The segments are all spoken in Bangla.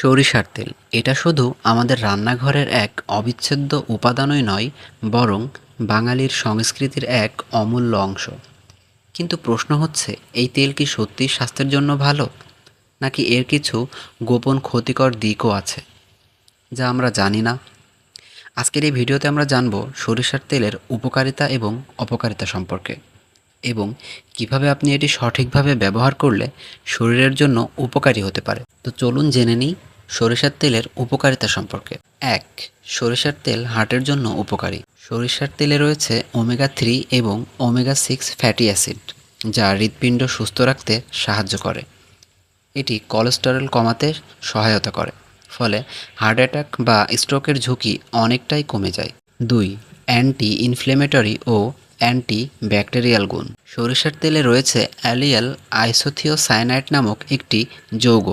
সরিষার তেল। এটা শুধু আমাদের রান্নাঘরের এক অবিচ্ছেদ্য উপাদানই নয়, বরং বাঙালির সংস্কৃতির এক অমূল্য অংশ। কিন্তু প্রশ্ন হচ্ছে, এই তেল কি সত্যি স্বাস্থ্যের জন্য ভালো? নাকি এর কিছু গোপন ক্ষতিকর দিকও আছে, যা আমরা জানি না? আজকের এই ভিডিওতে আমরা জানব সরিষার তেলের উপকারিতা এবং অপকারিতা সম্পর্কে। এবং কীভাবে আপনি এটি সঠিকভাবে ব্যবহার করলে শরীরের জন্য উপকারী হতে পারে। তো চলুন জেনে নিই সরিষার তেলের উপকারিতা সম্পর্কে। এক, সরিষার তেল হার্টের জন্য উপকারী। সরিষার তেলে রয়েছে ওমেগা থ্রি এবং ওমেগা সিক্স ফ্যাটি অ্যাসিড যা হৃৎপিণ্ড সুস্থ রাখতে সাহায্য করে। এটি কোলেস্টেরল কমাতে সহায়তা করে, ফলে হার্ট অ্যাটাক বা স্ট্রোকের ঝুঁকি অনেকটাই কমে যায়। দুই অ্যান্টি ইনফ্লেমেটরি ও অ্যান্টি ব্যাকটেরিয়াল গুণ। সরিষার তেলে রয়েছে অ্যালিয়াল আইসোথিওসায়ানাইড নামক একটি যৌগ,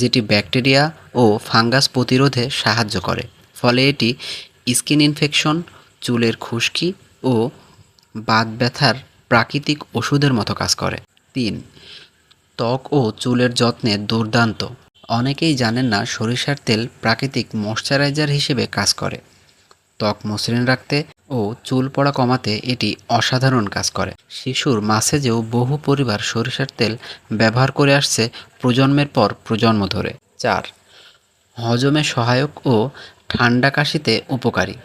যেটি ব্যাকটেরিয়া ও ফাঙ্গাস প্রতিরোধে সাহায্য করে। ফলে এটি স্কিন ইনফেকশন, চুলের খুশকি ও বাত ব্যথার প্রাকৃতিক ওষুধের মতো কাজ করে। তিন, ত্বক ও চুলের যত্নে দুর্দান্ত। অনেকেই জানেন না সরিষার তেল প্রাকৃতিক ময়শ্চারাইজার হিসেবে কাজ করে। ত্বক মসৃণ রাখতে ও চুল পড়া কমাতে এটি অসাধারণ কাজ করে। শিশুর মাসেজেও বহু পরিবার সরিষার তেল ব্যবহার করে আসছে প্রজন্মের পর প্রজন্ম ধরে। চার, হজমে সহায়ক ও ঠান্ডা কাশিতে উপকারী।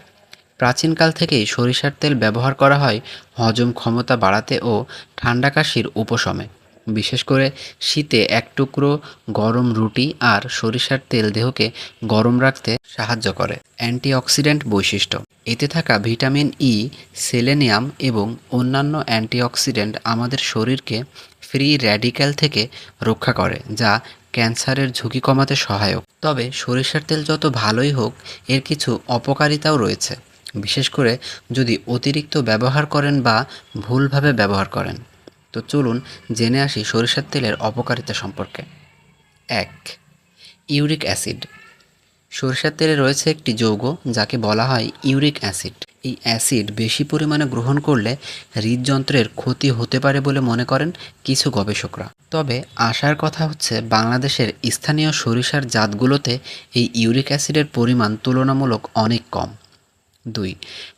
প্রাচীনকাল থেকেই সরিষার তেল ব্যবহার করা হয় হজম ক্ষমতা বাড়াতে ও ঠান্ডা কাশির উপশমে। বিশেষ করে শীতে এক টুকরো গরম রুটি আর সরিষার তেল দেহকে গরম রাখতে সাহায্য করে। অ্যান্টিঅক্সিডেন্ট বৈশিষ্ট্য। এতে থাকা ভিটামিন ই সেলেনিয়াম এবং অন্যান্য অ্যান্টিঅক্সিডেন্ট আমাদের শরীরকে ফ্রি র্যাডিক্যাল থেকে রক্ষা করে, যা ক্যান্সারের ঝুঁকি কমাতে সহায়ক। তবে সরিষার তেল যত ভালোই হোক, এর কিছু অপকারিতাও রয়েছে। বিশেষ করে যদি অতিরিক্ত ব্যবহার করেন বা ভুলভাবে ব্যবহার করেন। তো চলুন জেনে আসি সরিষার তেলের অপকারিতা সম্পর্কে। এক, ইউরিক অ্যাসিড। সরিষার তেলে রয়েছে একটি যৌগ যাকে বলা হয় ইউরিক অ্যাসিড। এই অ্যাসিড বেশি পরিমাণে গ্রহণ করলে হৃদযন্ত্রের ক্ষতি হতে পারে বলে মনে করেন কিছু গবেষকরা। তবে আশার কথা হচ্ছে, বাংলাদেশের স্থানীয় সরিষার জাতগুলোতে এই ইউরিক অ্যাসিডের পরিমাণ তুলনামূলক অনেক কম। দুই,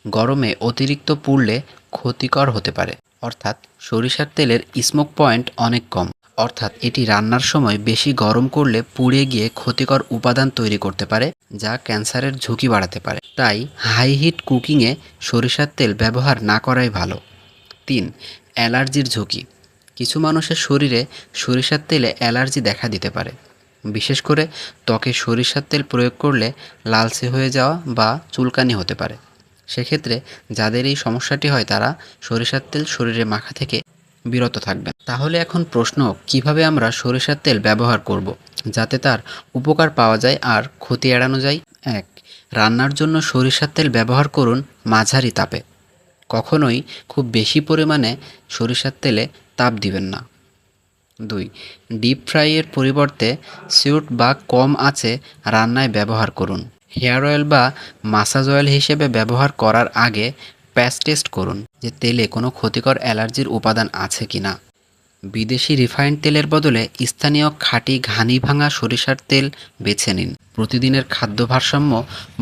গরমে অতিরিক্ত পুড়লে ক্ষতিকর হতে পারে। অর্থাৎ সরিষার তেলের স্মোক পয়েন্ট অনেক কম। অর্থাৎ এটি রান্নার সময় বেশি গরম করলে পুড়ে গিয়ে ক্ষতিকর উপাদান তৈরি করতে পারে, যা ক্যান্সারের ঝুঁকি বাড়াতে পারে। তাই হাই হিট কুকিংয়ে সরিষার তেল ব্যবহার না করাই ভালো। তিন, অ্যালার্জির ঝুঁকি। কিছু মানুষের শরীরে সরিষার তেলে অ্যালার্জি দেখা দিতে পারে। বিশেষ করে ত্বকে সরিষার তেল প্রয়োগ করলে লালচে হয়ে যাওয়া বা চুলকানি হতে পারে। সেক্ষেত্রে যাদের এই সমস্যাটি হয় তারা সরিষার তেল শরীরে মাখা থেকে বিরত থাকবেন। তাহলে এখন প্রশ্ন, কীভাবে আমরা সরিষার তেল ব্যবহার করব। যাতে তার উপকার পাওয়া যায় আর ক্ষতি এড়ানো যায়? এক, রান্নার জন্য সরিষার তেল ব্যবহার করুন মাঝারি তাপে। কখনোই খুব বেশি পরিমাণে সরিষার তেলে তাপ দিবেন না। দুই, ডিপ ফ্রাইয়ের পরিবর্তে সিউট বা কম আছে রান্নায় ব্যবহার করুন। হেয়ার অয়েল বা মাসাজ অয়েল হিসেবে ব্যবহার করার আগে প্যাচ টেস্ট করুন যে তেলে কোনো ক্ষতিকর অ্যালার্জির উপাদান আছে কি না বিদেশি রিফাইন্ড তেলের বদলে স্থানীয় খাঁটি ঘানি ভাঙা সরিষার তেল বেছে নিন। প্রতিদিনের খাদ্য ভারসাম্য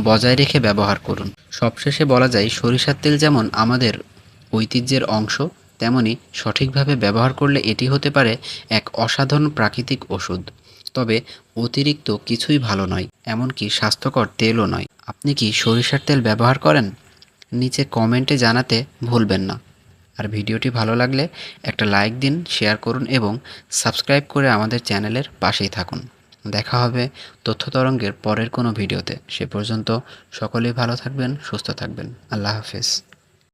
বজায় রেখে ব্যবহার করুন। সবশেষে বলা যায়, সরিষার তেল যেমন আমাদের ঐতিহ্যের অংশ, তেমনি সঠিকভাবে ব্যবহার করলে এটি হতে পারে এক অসাধারণ প্রাকৃতিক ওষুধ। তবে অতিরিক্ত কিছুই ভালো নয়, এমনকি স্বাস্থ্যকর তেলও নয়। আপনি কি সরিষার তেল ব্যবহার করেন? নিচে কমেন্টে জানাতে ভুলবেন না। আর ভিডিওটি ভালো লাগলে একটা লাইক দিন, শেয়ার করুন এবং সাবস্ক্রাইব করে আমাদের চ্যানেলের পাশেই থাকুন। দেখা হবে তথ্য তরঙ্গের পরের কোনো ভিডিওতে। সে পর্যন্ত সকলেই ভালো থাকবেন, সুস্থ থাকবেন। আল্লাহ হাফেজ।